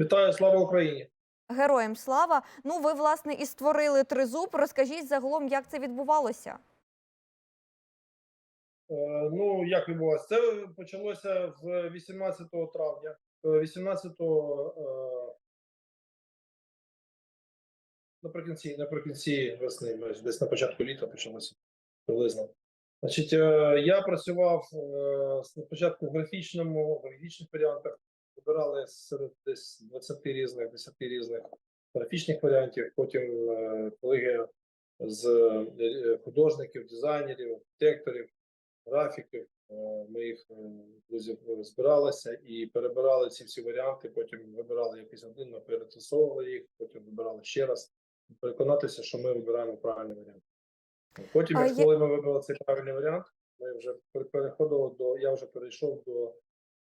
Вітаю, слава Україні! Героям слава. Ну, ви власне і створили тризуб. Розкажіть загалом, як це відбувалося. Е, Ну, як відбувалося? Це почалося з 18 травня. Е, 18 е, наприкінці, наприкінці весни, десь на початку літа почалося приблизно. Значить, е, я працював е, спочатку в графічному, в графічних варіантах. Вибирали серед десь 20 різних, 10 різних графічних варіантів. Потім е, колеги з е, художників, дизайнерів, архітекторів, графіків е, моїх друзів збиралися і перебирали ці всі варіанти. Потім вибирали якийсь один, ми перетасовували їх, потім вибирали ще раз, переконатися, що ми вибираємо правильний варіант. Потім, А коли ми вибрали цей правильний варіант, ми вже переходили до я вже перейшов до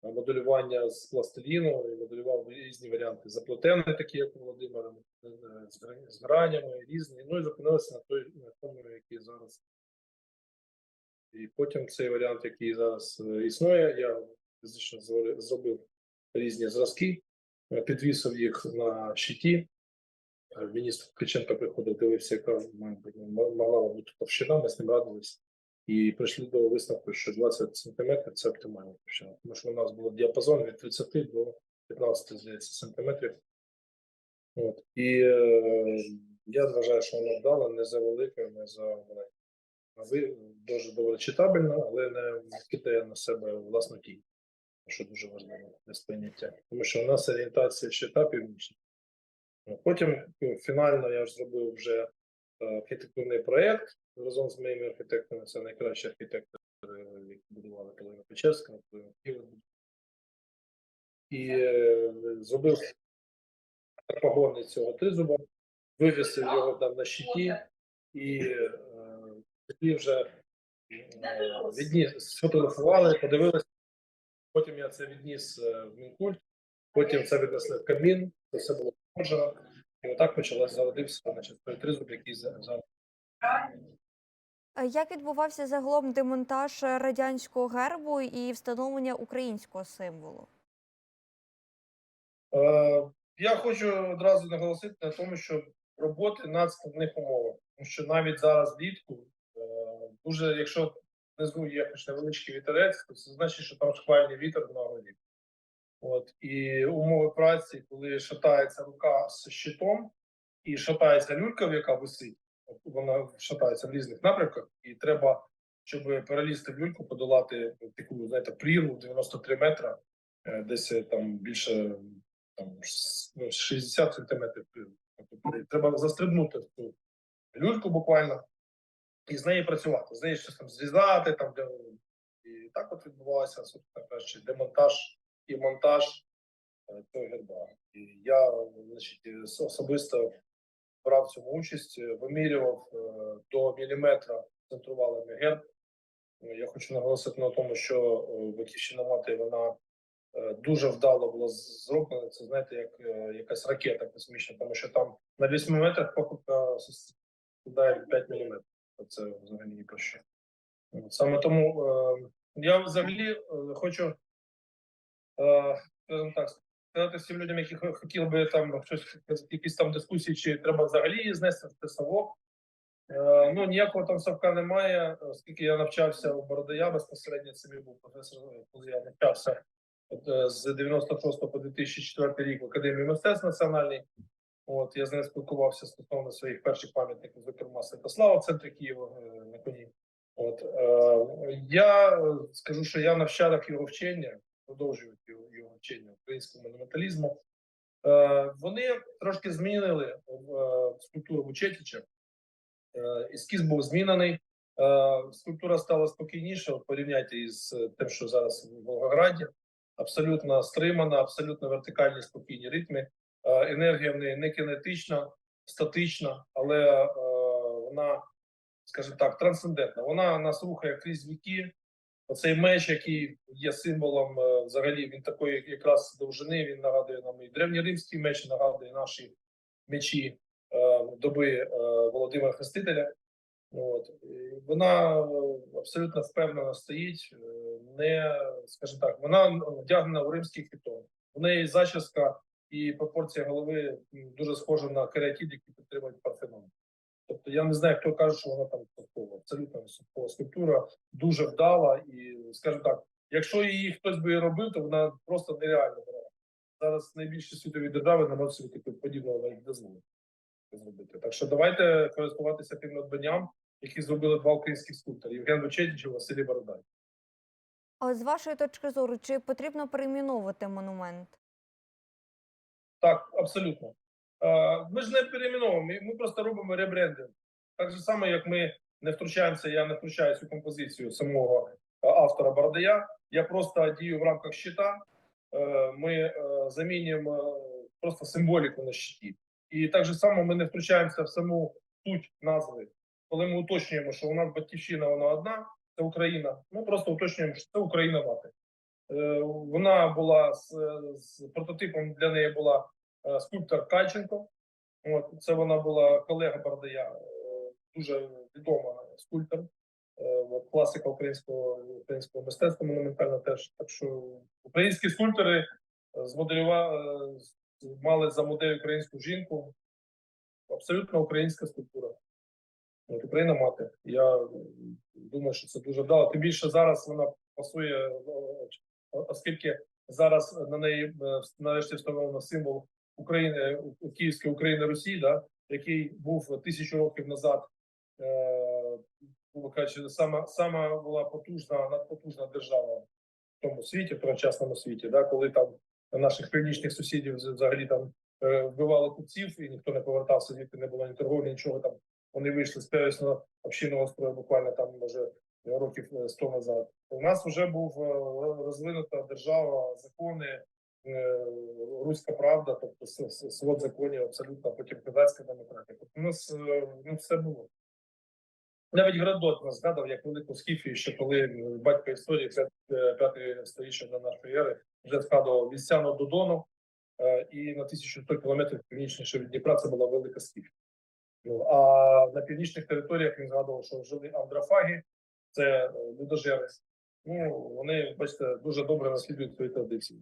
моделювання з пластиліну і моделював різні варіанти заплетені, такі як у Володимира, е, з гранями, різні. Ну і зупинилися на той на тому, який зараз. І потім цей варіант, який зараз е, існує, я фізично зробив різні зразки, е, підвісив їх на щиті. Е, Міністр Ткаченко приходив, дивився, яка могла бути товщина, ми з ним радились. І прийшли до висновку, що 20 сантиметрів це оптимальна товщина. Тому що у нас був діапазон від 30 до 15, здається, сантиметрів. От. І е, я вважаю, що вона вдала, не за велика, не за маленька. Дуже добре читабельна, але не кидає на себе власну тінь, що дуже важливо для сприйняття. Тому що у нас орієнтація щита північна. Потім е, фінально я зробив вже архітектурний проєкт разом з моїми архітекторами. Це найкращі архітектори, е, які будували Калина Печерська, Калина Києва. І е, зробив погони цього тризуба, вивісив його там на щиті і е, тоді вже е, відніс, сфотографували, подивилися. Потім я це відніс е, в Мінкульт, потім це віднесли в Кабмін, це все було погоджено. І отак почалось зародився значить, той тризуб, який за- зараз. Як відбувався загалом демонтаж радянського гербу і встановлення українського символу? Е, я хочу одразу наголосити на тому, що роботи над складних умовах, тому що навіть зараз влітку, е, дуже, якщо внизу є хоч невеличкий вітерець, то це значить, що там шквальний вітер на горі. От і умови праці, коли шатається рука з щитом і шатається люлька, яка висить, от вона шатається в різних напрямках, і треба, щоб перелізти в люльку, подолати таку, знаєте, прірву 93 метра, е, десь е, там більше там ну, 60 сантиметрів. прірву. Тобто Треба застрибнути в цю люльку буквально і з нею працювати, з неї щось там зрізати, там де і так от відбувався собственно кажучи, демонтаж і монтаж е, цього герба. І я значить, особисто брав цьому участь, вимірював е, до міліметра центрували ми герб. Е, Я хочу наголосити на тому, що е, батьківщина мати вона дуже вдало була зроблена. Це знаєте, як якась ракета космічна, тому що там на 8 метрах покупка складає 5 міліметрів. Це взагалі ні про що. Саме тому я взагалі хочу скажімо так, сказати всім людям, які хо- хотіли би там щось, якісь там дискусії, чи треба взагалі знести в ТСО. Е, ну, ніякого там совка немає, оскільки я навчався у Бородая безпосередньо, це мій був професор, коли я навчався от, е, з 96 по 2004 рік в Академії мистецтв національній. От я з ним спілкувався стосовно своїх перших пам'ятників, зокрема Святослава в центрі Києва е, на коні. От е, я е, скажу, що я нащадок його вчення, продовжую вчення українському монументалізму. Е, вони трошки змінили е, скульптуру Вучетіча. Е, ескіз був змінений. Скульптура стала спокійніша. Порівняйте із тим, що зараз в Волгограді. Абсолютно стримана, абсолютно вертикальні спокійні ритми. Енергія в неї не кинетична, статична, але вона, скажімо так, трансцендентна. Вона нас рухає крізь віки. Оцей меч, який є символом е, взагалі, він такої якраз довжини. Він нагадує нам і древньоримський меч, нагадує наші мечі е, доби е, Володимира Хрестителя. От. Вона абсолютно впевнено стоїть, не, скажімо так, вона вдягнена в римський хітон. У неї зачіска і пропорція голови дуже схожа на кератід, який підтримують Парфенон. Тобто я не знаю, хто каже, що вона там. Абсолютно високова скульптура, дуже вдала, і скажімо так, якщо її хтось би робив, то вона просто нереально дорога. Зараз найбільші світові держави собі таке подібного навіть дозволити зробити. Так що давайте користуватися тим надбанням, які зробили два українських скульптори Євген Вичетіч і Василій Бородай. А з вашої точки зору, чи потрібно перейменовувати монумент? Так, абсолютно. Е, Ми ж не перейменовуємо, ми- ми просто робимо ребрендинг. Так же само, як ми не втручаємося, я не втручаюся у композицію самого е, автора Бардая. Я просто дію в рамках щита. Е, Ми е, замінюємо просто символіку на щиті. І так же само ми не втручаємося в саму суть назви. Коли ми уточнюємо, що у нас батьківщина вона одна, це Україна. Ми просто уточнюємо, що це Україна мати. Вона була з, з прототипом для неї була скульптор Кальченко. От це вона була колега Бардая, дуже відома скульптор, е, класика українського українського мистецтва монументально теж. Так що українські скульптори змоделювали, мали за модель українську жінку. Абсолютно українська скульптура. От, Україна мати. Я думаю, що це дуже вдало. Тим більше зараз вона пасує, е, оскільки зараз на неї е, нарешті встановлено символ України Київської України Росії, да, який був тисячу років назад, е, кажучи, сама, сама була потужна, надпотужна держава в тому світі, в тогочасному світі, да, коли там наших північних сусідів взагалі там е, вбивали купців, і ніхто не повертався, звідти не було ні торговлі, нічого там. Вони вийшли з первісного общинного строю буквально там може років е, 100 назад. У нас вже був е, розвинута держава, закони, е, руська правда, тобто свод законів, абсолютно потім козацька демократія. Тобто у нас е, ну, все було. Навіть Градот згадав як велику скіфію, ще коли батько історії, це е, п'яте сторіччя до нашої ери, вже згадував від Сяну до Дону, е, і на 1100 кілометрів північніше від Дніпра це була велика скіфія. Ну, а на північних територіях він згадував, що жили андрофаги, це е, людожери. Ну, вони, бачите, дуже добре наслідують свої традиції.